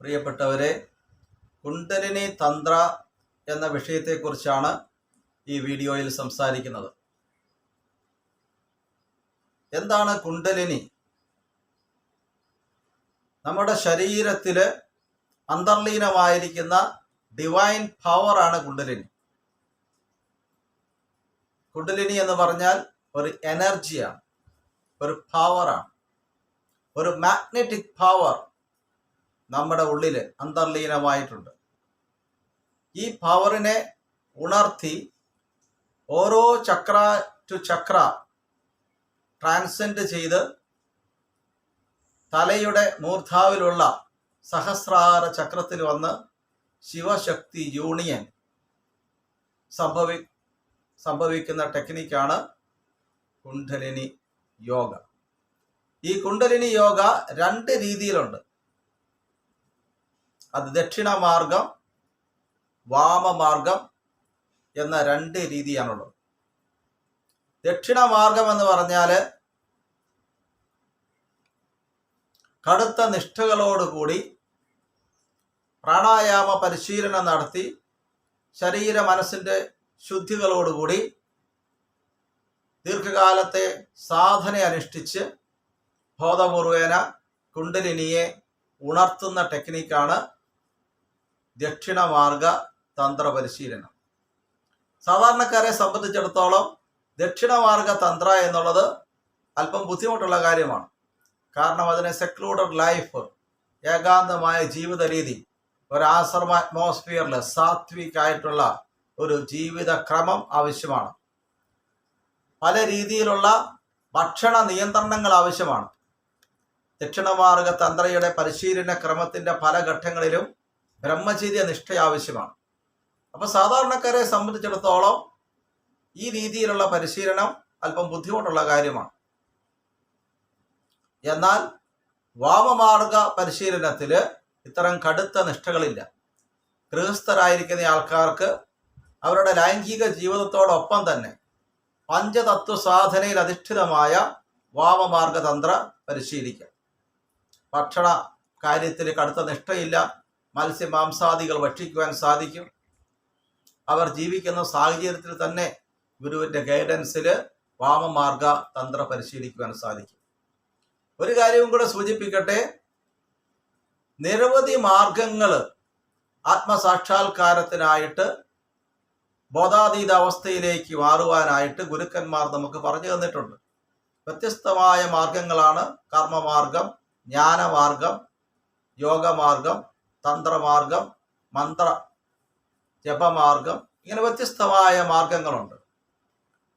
പ്രിയപ്പെട്ടവരെ കുണ്ടലിനി തന്ത്ര എന്ന വിഷയത്തെക്കുറിച്ചാണ് ഈ വീഡിയോയിൽ സംസാരിക്കുന്നത്. എന്താണ് കുണ്ടലിനി നമ്മുടെ ശരീരത്തിൽ അന്തർലീനമായിരിക്കുന്ന ഡിവൈൻ പവറാണ് കുണ്ടലിനി കുണ്ടലിനി എന്ന് പറഞ്ഞാൽ ഒരു എനർജിയാണ് ഒരു പവറാണ് ഒരു മാഗ്നറ്റിക് പവർ നമ്മുടെ ഉള്ളിൽ അന്തർലീനമായിട്ടുണ്ട്. ഈ പവറിനെ ഉണർത്തി ഓരോ ചക്ര ടു ചക്ര ട്രാൻസെൻഡ് ചെയ്ത് തലയുടെ മൂർധാവിലുള്ള സഹസ്രാര ചക്രത്തിൽ വന്ന് ശിവശക്തി യൂണിയൻ സംഭവി സംഭവിക്കുന്ന ടെക്നിക്കാണ് കുണ്ഡലിനി യോഗ. ഈ കുണ്ഡലിനി യോഗ രണ്ട് രീതിയിലുണ്ട്. അത് ദക്ഷിണമാർഗം വാമമാർഗം എന്ന രണ്ട് രീതിയാണുള്ളത്. ദക്ഷിണമാർഗം എന്ന് പറഞ്ഞാൽ കടുത്ത നിഷ്ഠകളോടുകൂടി പ്രാണായാമ പരിശീലനം നടത്തി ശരീര മനസ്സിന്റെ ശുദ്ധികളോടുകൂടി ദീർഘകാലത്തെ സാധന അനുഷ്ഠിച്ച് ബോധപൂർവേന കുണ്ടലിനിയെ ഉണർത്തുന്ന ടെക്നിക്കാണ് ദക്ഷിണമാർഗ തന്ത്ര പരിശീലനം സാധാരണക്കാരെ സംബന്ധിച്ചിടത്തോളം ദക്ഷിണമാർഗ തന്ത്ര എന്നുള്ളത് അല്പം ബുദ്ധിമുട്ടുള്ള കാര്യമാണ്. കാരണം അതിനെ സെക്ലൂഡഡ് ലൈഫ് ഏകാന്തമായ ജീവിത രീതി ഒരു ആശ്രമ അറ്റ്മോസ്ഫിയറിൽ സാത്വികായിട്ടുള്ള ഒരു ജീവിത ക്രമം ആവശ്യമാണ്. പല രീതിയിലുള്ള ഭക്ഷണ നിയന്ത്രണങ്ങൾ ആവശ്യമാണ്. ദക്ഷിണമാർഗ തന്ത്രയുടെ പരിശീലന ക്രമത്തിന്റെ പല ഘട്ടങ്ങളിലും ബ്രഹ്മചര്യ നിഷ്ഠ ആവശ്യമാണ് അപ്പൊ സാധാരണക്കാരെ സംബന്ധിച്ചിടത്തോളം ഈ രീതിയിലുള്ള പരിശീലനം അല്പം ബുദ്ധിമുട്ടുള്ള കാര്യമാണ്. എന്നാൽ വാമമാർഗ പരിശീലനത്തിൽ ഇത്തരം കടുത്ത നിഷ്ഠകളില്ല. ഗൃഹസ്ഥരായിരിക്കുന്ന ആൾക്കാർക്ക് അവരുടെ ലൈംഗിക ജീവിതത്തോടൊപ്പം തന്നെ പഞ്ചതത്വ സാധനയിൽ അധിഷ്ഠിതമായ വാമമാർഗതന്ത്ര പരിശീലിക്കാം. ഭക്ഷണ കാര്യത്തിൽ കടുത്ത നിഷ്ഠയില്ല. മത്സ്യമാംസാദികൾ ഭക്ഷിക്കുവാൻ സാധിക്കും. അവർ ജീവിക്കുന്ന സാഹചര്യത്തിൽ തന്നെ ഗുരുവിന്റെ ഗൈഡൻസിൽ വാമമാർഗ തന്ത്ര പരിശീലിക്കുവാൻ സാധിക്കും. ഒരു കാര്യവും കൂടെ സൂചിപ്പിക്കട്ടെ. നിരവധി മാർഗങ്ങൾ ആത്മസാക്ഷാത്കാരത്തിനായിട്ട് ബോധാതീത അവസ്ഥയിലേക്ക് മാറുവാനായിട്ട് ഗുരുക്കന്മാർ നമുക്ക് പറഞ്ഞു തന്നിട്ടുണ്ട്. വ്യത്യസ്തമായ മാർഗങ്ങളാണ് കർമ്മമാർഗം ജ്ഞാനമാർഗം യോഗമാർഗം തന്ത്രമാർഗം മന്ത്ര ജപമാർഗം ഇങ്ങനെ വ്യത്യസ്തമായ മാർഗങ്ങളുണ്ട്.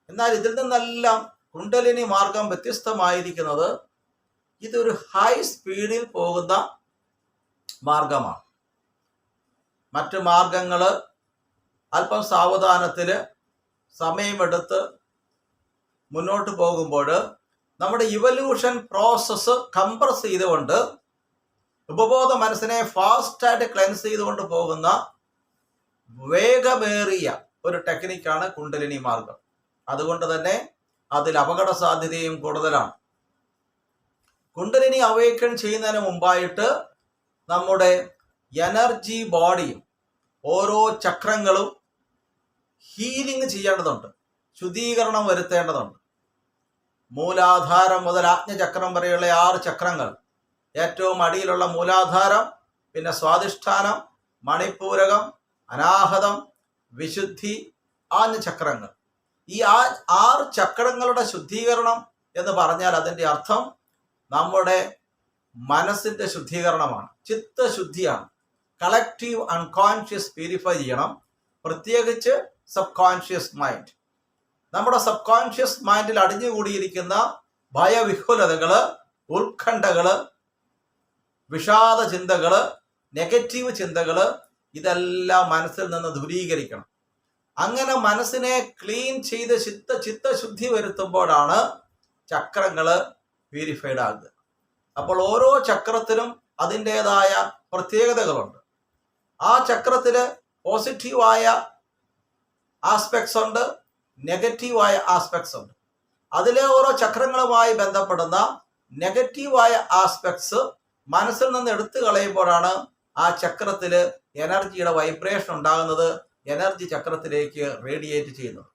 എന്നാൽ ഇതിൽ നിന്നെല്ലാം കുണ്ടലിനി മാർഗം വ്യത്യസ്തമായിരിക്കുന്നത് ഇതൊരു ഹൈ സ്പീഡിൽ പോകുന്ന മാർഗമാണ്. മറ്റു മാർഗങ്ങൾ അല്പം സാവധാനത്തിൽ സമയമെടുത്ത് മുന്നോട്ട് പോകുമ്പോൾ നമ്മുടെ ഇവല്യൂഷൻ പ്രോസസ്സ് കംപ്രസ് ചെയ്തുകൊണ്ട് ഉപബോധ മനസ്സിനെ ഫാസ്റ്റായിട്ട് ക്ലെൻസ് ചെയ്തുകൊണ്ട് പോകുന്ന വേഗമേറിയ ഒരു ടെക്നിക്കാണ് കുണ്ടലിനി മാർഗം. അതുകൊണ്ട് തന്നെ അതിൽ അപകട സാധ്യതയും കൂടുതലാണ്. കുണ്ടലിനി അവേക്കൺ ചെയ്യുന്നതിന് മുമ്പായിട്ട് നമ്മുടെ എനർജി ബോഡിയും ഓരോ ചക്രങ്ങളും ഹീലിംഗ് ചെയ്യേണ്ടതുണ്ട്. ശുദ്ധീകരണം വരുത്തേണ്ടതുണ്ട്. മൂലാധാരം മുതൽ ആജ്ഞചക്രം വരെയുള്ള ആറ് ചക്രങ്ങൾ ഏറ്റവും അടിയിലുള്ള മൂലാധാരം പിന്നെ സ്വാധിഷ്ഠാനം മണിപ്പൂരകം അനാഹതം വിശുദ്ധി ആജ്ഞചക്രങ്ങൾ ഈ ആ ആറ് ചക്രങ്ങളുടെ ശുദ്ധീകരണം എന്ന് പറഞ്ഞാൽ അതിന്റെ അർത്ഥം നമ്മുടെ മനസ്സിന്റെ ശുദ്ധീകരണമാണ്. ചിത്തശുദ്ധിയാണ്. കളക്റ്റീവ് അൺകോൺഷ്യസ് പ്യൂരിഫൈ ചെയ്യണം. പ്രത്യേകിച്ച് സബ് കോൺഷ്യസ് മൈൻഡ് നമ്മുടെ സബ് കോൺഷ്യസ് മൈൻഡിൽ അടിഞ്ഞുകൂടിയിരിക്കുന്ന ഭയവിഹുലതകൾ ഉത്കണ്ഠകൾ വിഷാദ ചിന്തകൾ നെഗറ്റീവ് ചിന്തകൾ ഇതെല്ലാം മനസ്സിൽ നിന്ന് ദൂരീകരിക്കണം. അങ്ങനെ മനസ്സിനെ ക്ലീൻ ചെയ്ത് ചിത്ത ചിത്തശുദ്ധി വരുത്തുമ്പോഴാണ് ചക്രങ്ങൾ പ്യൂരിഫൈഡ് ആകുക. അപ്പോൾ ഓരോ ചക്രത്തിനും അതിന്റെതായ പ്രത്യേകതകളുണ്ട്. ആ ചക്രത്തിൽ പോസിറ്റീവായ ആസ്പെക്ട്സ് ഉണ്ട് നെഗറ്റീവായ ആസ്പെക്ട്സ് ഉണ്ട്. അതിലെ ഓരോ ചക്രങ്ങളുമായി ബന്ധപ്പെടുന്ന നെഗറ്റീവായ ആസ്പെക്ട്സ് മനസ്സിൽ നിന്ന് എടുത്തു കളയുമ്പോഴാണ് ആ ചക്രത്തിൽ എനർജിയുടെ വൈബ്രേഷൻ ഉണ്ടാകുന്നത്. എനർജി ചക്രത്തിലേക്ക് റേഡിയേറ്റ് ചെയ്യുന്നത്.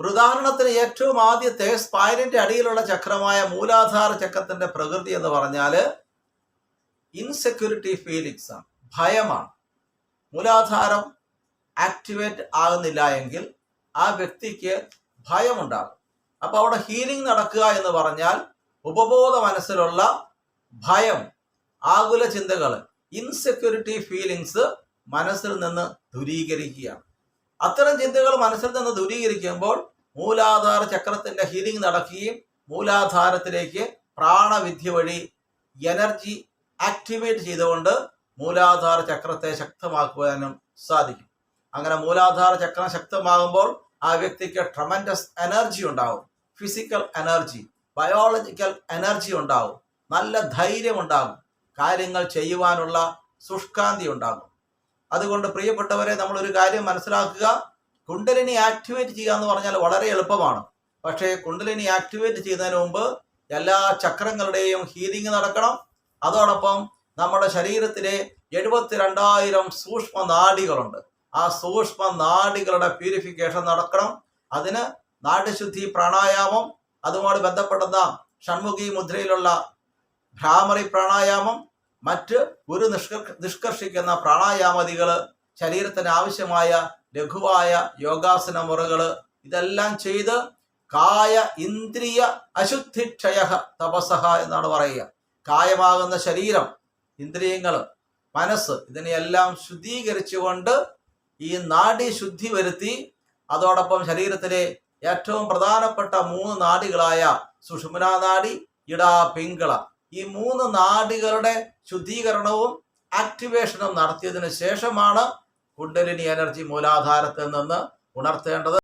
ഒരു ഉദാഹരണത്തിന് ഏറ്റവും ആദ്യത്തെ സ്പൈനിന്റെ അടിയിലുള്ള ചക്രമായ മൂലാധാര ചക്രത്തിന്റെ പ്രകൃതി എന്ന് പറഞ്ഞാൽ ഇൻസെക്യൂരിറ്റി ഫീലിങ്സ് ആണ്. ഭയമാണ്. മൂലാധാരം ആക്ടിവേറ്റ് ആകുന്നില്ല എങ്കിൽ ആ വ്യക്തിക്ക് ഭയമുണ്ടാകും. അപ്പൊ അവിടെ ഹീലിംഗ് നടക്കുക എന്ന് പറഞ്ഞാൽ ഉപബോധ മനസ്സിലുള്ള ഭയം ആകുല ചിന്തകൾ ഇൻസെക്യൂരിറ്റി ഫീലിങ്സ് മനസ്സിൽ നിന്ന് ദൂരീകരിക്കുകയാണ്. അത്തരം ചിന്തകൾ മനസ്സിൽ നിന്ന് ദൂരീകരിക്കുമ്പോൾ മൂലാധാര ചക്രത്തിന്റെ ഹീലിംഗ് നടക്കുകയും മൂലാധാരത്തിലേക്ക് പ്രാണവിദ്യ വഴി എനർജി ആക്ടിവേറ്റ് ചെയ്തുകൊണ്ട് മൂലാധാര ചക്രത്തെ ശക്തമാക്കുവാനും സാധിക്കും. അങ്ങനെ മൂലാധാര ചക്രം ശക്തമാകുമ്പോൾ ആ വ്യക്തിക്ക് ട്രമൻഡസ് എനർജി ഉണ്ടാകും ഫിസിക്കൽ എനർജി ബയോളജിക്കൽ എനർജി ഉണ്ടാകും നല്ല ധൈര്യം ഉണ്ടാകും. കാര്യങ്ങൾ ചെയ്യുവാനുള്ള ശുഷ്കാന്തി ഉണ്ടാകും. അതുകൊണ്ട് പ്രിയപ്പെട്ടവരെ നമ്മൾ ഒരു കാര്യം മനസ്സിലാക്കുക. കുണ്ടലിനി ആക്ടിവേറ്റ് ചെയ്യുക എന്ന് പറഞ്ഞാൽ വളരെ എളുപ്പമാണ്. പക്ഷേ കുണ്ടലിനി ആക്ടിവേറ്റ് ചെയ്യുന്നതിന് മുമ്പ് എല്ലാ ചക്രങ്ങളുടെയും ഹീലിംഗ് നടക്കണം. അതോടൊപ്പം നമ്മുടെ ശരീരത്തിലെ എഴുപത്തിരണ്ടായിരം സൂക്ഷ്മ നാഡികളുണ്ട് ആ സൂക്ഷ്മ നാഡികളുടെ പ്യൂരിഫിക്കേഷൻ നടക്കണം. അതിന് നാഡ്യശുദ്ധി പ്രാണായാമം അതുമായി ബന്ധപ്പെടുന്ന ഷൺമുഖി മുദ്രയിലുള്ള ഭ്രാമറി പ്രാണായാമം മറ്റ് ഒരു നിഷ്കർ നിഷ്കർഷിക്കുന്ന പ്രാണായാമതികൾ ശരീരത്തിന് ആവശ്യമായ ലഘുവായ യോഗാസന മുറകൾ ഇതെല്ലാം ചെയ്ത് കായ ഇന്ദ്രിയ അശുദ്ധിക്ഷയ തപസഹ എന്നാണ് പറയുക. കായമാകുന്ന ശരീരം ഇന്ദ്രിയങ്ങൾ മനസ്സ് ഇതിനെയെല്ലാം ശുദ്ധീകരിച്ചുകൊണ്ട് ഈ നാഡി ശുദ്ധി വരുത്തി അതോടൊപ്പം ശരീരത്തിലെ ഏറ്റവും പ്രധാനപ്പെട്ട മൂന്ന് നാടികളായ സുഷുമന നാടി ഇടാ പിങ്കള. ഈ മൂന്ന് നാടികളുടെ ശുദ്ധീകരണവും ആക്ടിവേഷനും നടത്തിയതിനു ശേഷമാണ് കുണ്ടലിനി എനർജി മൂലാധാരത്തിൽ നിന്ന് ഉണർത്തേണ്ടത്.